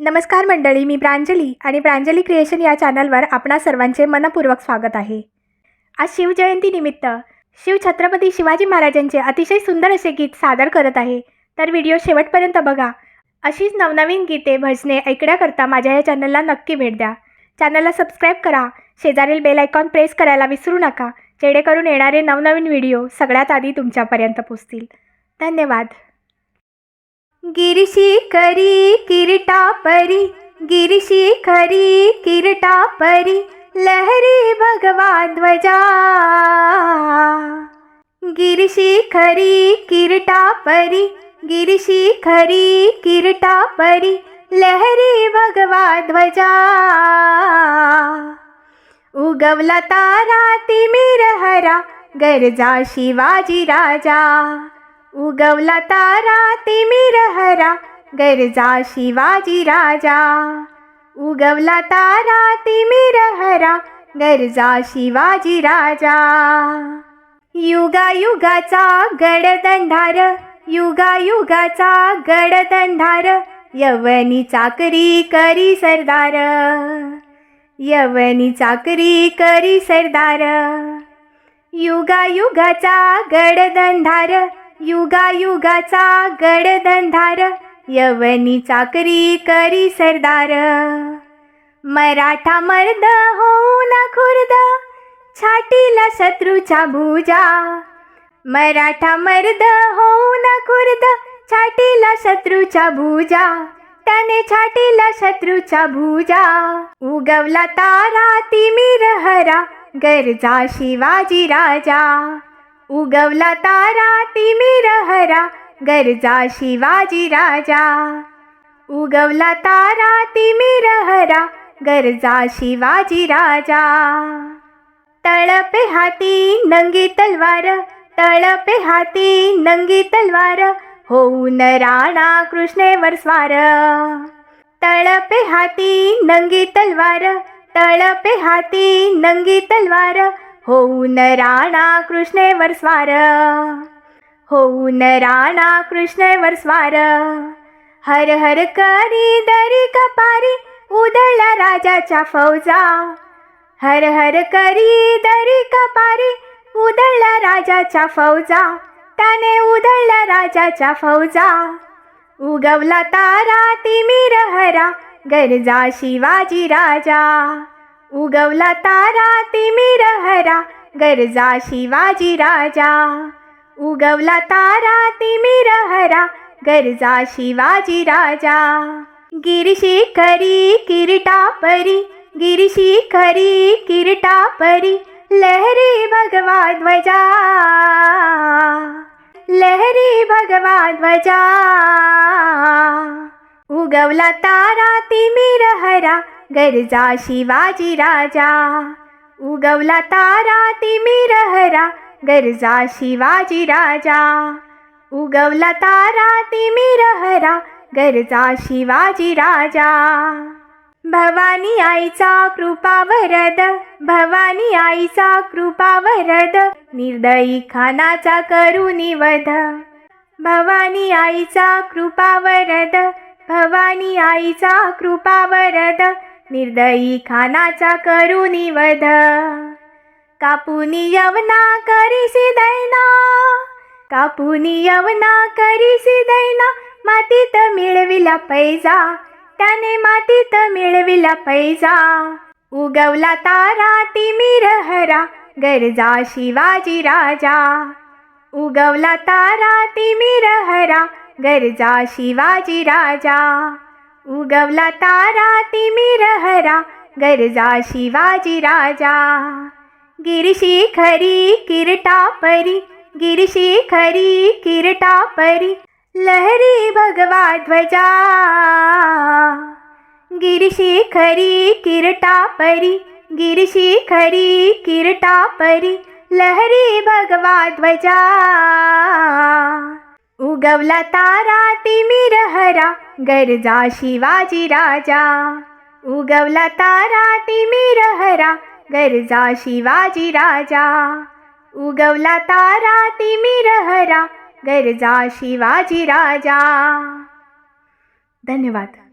नमस्कार मंडळी मी प्रांजली आणि प्रांजली क्रिएशन या चॅनलवर आपणा सर्वांचे मनपूर्वक स्वागत आहे. आज शिवजयंतीनिमित्त शिव छत्रपती शिवाजी महाराजांचे अतिशय सुंदर असे गीत सादर करत आहे. तर व्हिडिओ शेवटपर्यंत बघा. अशीच नवनवीन गीते भजने ऐकण्याकरता माझ्या या चॅनलला नक्की भेट द्या. चॅनलला सबस्क्राईब करा. शेजारील बेल आयकॉन प्रेस करायला विसरू नका. जेणेकरून येणारे नवनवीन व्हिडिओ सगळ्यात आधी तुमच्यापर्यंत पोचतील धन्यवाद. गिरिशी करी किरटा परी गिरिशी खरी किरटा परी लहरी भगवा ध्वजा. गिरिशी खरी किरटा परी गिरिशी खरी किरटा परी लहरी भगवा ध्वजा. उगवला तारा तिमिर हरा गरजा शिवाजी राजा. उगवला तारा तिमिर हरा गरजा शिवाजी राजा. उगवला तारा तिमिर हरा गरजा शिवाजी राजा. युगा युगाचा गडदंधार युगा युगाचा गडदंधार यवनी चाकरी करी सरदार. यवनी चाकरी करी सरदार. युगा युगाचा गडदंधार युगा युगाचा यवनी चाकरी करी सरदार. मराठा मर्द होऊन खुर्द छाटीला शत्रूच्या भुजा. मराठा मर्द होऊन खुर्द छाटीला शत्रूच्या भुजा. त्याने छाटीला शत्रूच्या भुजा. उगवला तारा तिमिर हरा गरजा शिवाजी राजा. उगवला तारा तिमिर हरा गरजा शिवाजी राजा. उगवला तारा तिमिर हरा गरजा शिवाजी राजा. तळपे हाती नंगी तलवार तळपे हाती नंगी तलवार होऊन राणा कृष्णेवर स्वार. तळपे हाती नंगी तलवार तळपे हाती नंगी तलवार होऊन राणा कृष्णेवर स्वार. होऊन राणा कृष्णेवर स्वार. हर हर करी दरी कपारी उदळला राजाच्या फौजा. हर हर करी दरी कपारी उदळला राजाच्या फौजा. त्याने उधळल्या राजाच्या फौजा. उगवला तारा तिमिर हरा गरजा शिवाजी राजा. उगवला तारा तिमिर हरा गरजा शिवाजी राजा। उगवला तारा तिमिर हरा गरजा शिवाजी राजा। गिरिशी खरी किरीटा परी खरी किरीटा परी लहरी भगवा ध्वजा। लहरी भगवा ध्वजा। उगवला तारा तिमिर हरा गरजा शिवाजी राजा. उगवला तारा तिमिर हरा गरजा शिवाजी राजा. उगवला तारा तिमिर हरा गरजा शिवाजी राजा. भवानी आईचा कृपा वरद भवानी आईचा कृपा वरद निर्दयी खानाचा करू निवध. भवानी आईचा कृपा वरद भवानी आईचा कृपा वरद निर्दयी खानाचा करू निवध. कापुनी यवना करीसी दैना. कापुनी यवना करीसी दैना. मातीत मिळविला पैजा. त्याने मातीत मिळविला पैजा. उगवला तारा तिमिर हरा गरजा शिवाजी राजा. उगवला तारा तिमिर हरा गरजा शिवाजी राजा. उगवला तारा तिमिरहरा गरजा शिवाजी राजा. गिरिशी खरी किरटा परी गिरिशी खरी किरटा परी लहरी भगवा ध्वजा. गिरिशी खरी किरटा परी गिरिशी खरी किरटा परी लहरी भगवा ध्वजा. उगवला तारा तिमिर हरा गरजा शिवाजी राजा. उगवला तारा तिमिर हरा गरजा शिवाजी राजा. उगवला तारा तिमिर हरा गरजा शिवाजी राजा. धन्यवाद.